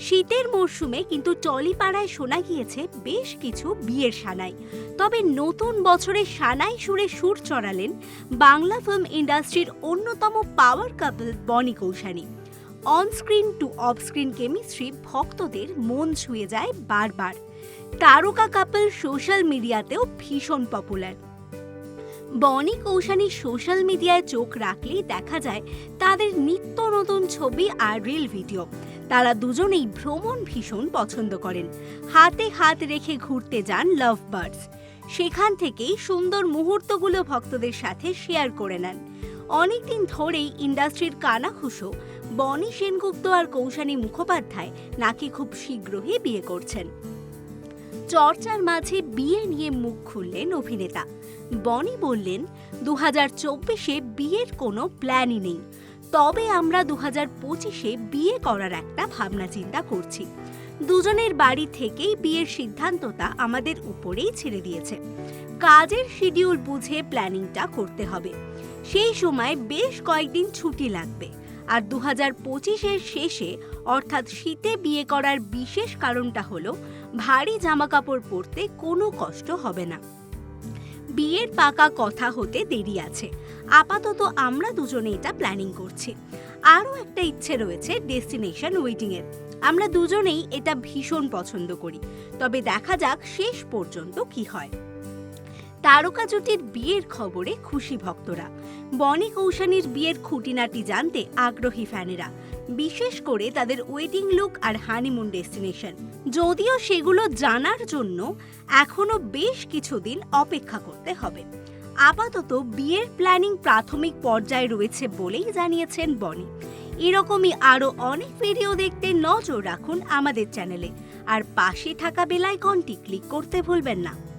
শীতের মরশুমে কিন্তু টলিপাড়ায় শোনা গিয়েছে বেশ কিছু বিয়ের সানাই তবে নতুন বছরে সানাই সুরে সুর চড়ালেন বাংলা ফিল্ম ইন্ডাস্ট্রির অন্যতম power couple Bonny Koushani. Onscreen to offscreen chemistry ভক্তদের মন ছুঁয়ে যায় বারবার। তারকা কাপল সোশ্যাল মিডিয়াতেও ভীষণ পপুলার বনি কৌশানী সোশ্যাল মিডিয়ায় চোখ রাখলেই দেখা যায় তাদের নিত্য নতুন ছবি আর রিল ভিডিও তারা দুজনেই ভ্রমণ ভীষণ পছন্দ করেন। হাতে হাত রেখে ঘুরতে যান লাভ বার্ডস সেখান থেকেই সুন্দর মুহূর্তগুলো ভক্তদের সাথে শেয়ার করে নেন। অনেকদিন ধরেই ইন্ডাস্ট্রির কানাঘুষো, বনি সেনগুপ্ত আর কৌশানী মুখোপাধ্যায় নাকি খুব শীঘ্রই বিয়ে করছেন। চর্চার মাঝে বিয়ে নিয়ে মুখ খুললেন অভিনেতা। বনি বললেন দু হাজার চব্বিশে বিয়ের কোনো প্ল্যানই নেই। তবে আমরা দু হাজার পঁচিশে বিয়ে করার একটা ভাবনা চিন্তা করছি। দুজনের বাড়ি থেকেই বিয়ের সিদ্ধান্তটা আমাদের উপরেই ছেড়ে দিয়েছে। কাজের শিডিউল বুঝে প্ল্যানিংটা করতে হবে। সেই সময় বেশ কয়েকদিন ছুটি লাগবে। আর দু হাজার পঁচিশের শেষে, অর্থাৎ শীতে বিয়ে করার বিশেষ কারণটা হলো, ভারী জামাকাপড় পরতে কোনো কষ্ট হবে না। বিয়ের পাকা কথা হতে দেরি আছে। আপাতত আমরা দুজনে এটা প্ল্যানিং করছি। আরও একটা ইচ্ছে রয়েছে ডেস্টিনেশন ওয়েটিংয়ের আমরা দুজনেই এটা ভীষণ পছন্দ করি। তবে দেখা যাক শেষ পর্যন্ত কি হয়। তারকা জুটির বিয়ের খবরে খুশি ভক্তরা। বনি কৌশানীর বিয়ের খুঁটিনাটি জানতে আগ্রহী ফ্যানেরা। বিশেষ করে তাদের ওয়েডিং লুক আর হানিমুন ডেস্টিনেশন যদিও সেগুলো জানার জন্য এখনও বেশ কিছুদিন অপেক্ষা করতে হবে। আপাতত বিয়ের প্ল্যানিং প্রাথমিক পর্যায়ে রয়েছে বলেই জানিয়েছেন বনি। এরকমই আরও অনেক ভিডিও দেখতে নজর রাখুন আমাদের চ্যানেলে আর পাশে থাকা বেলাইকনটি ক্লিক করতে ভুলবেন না।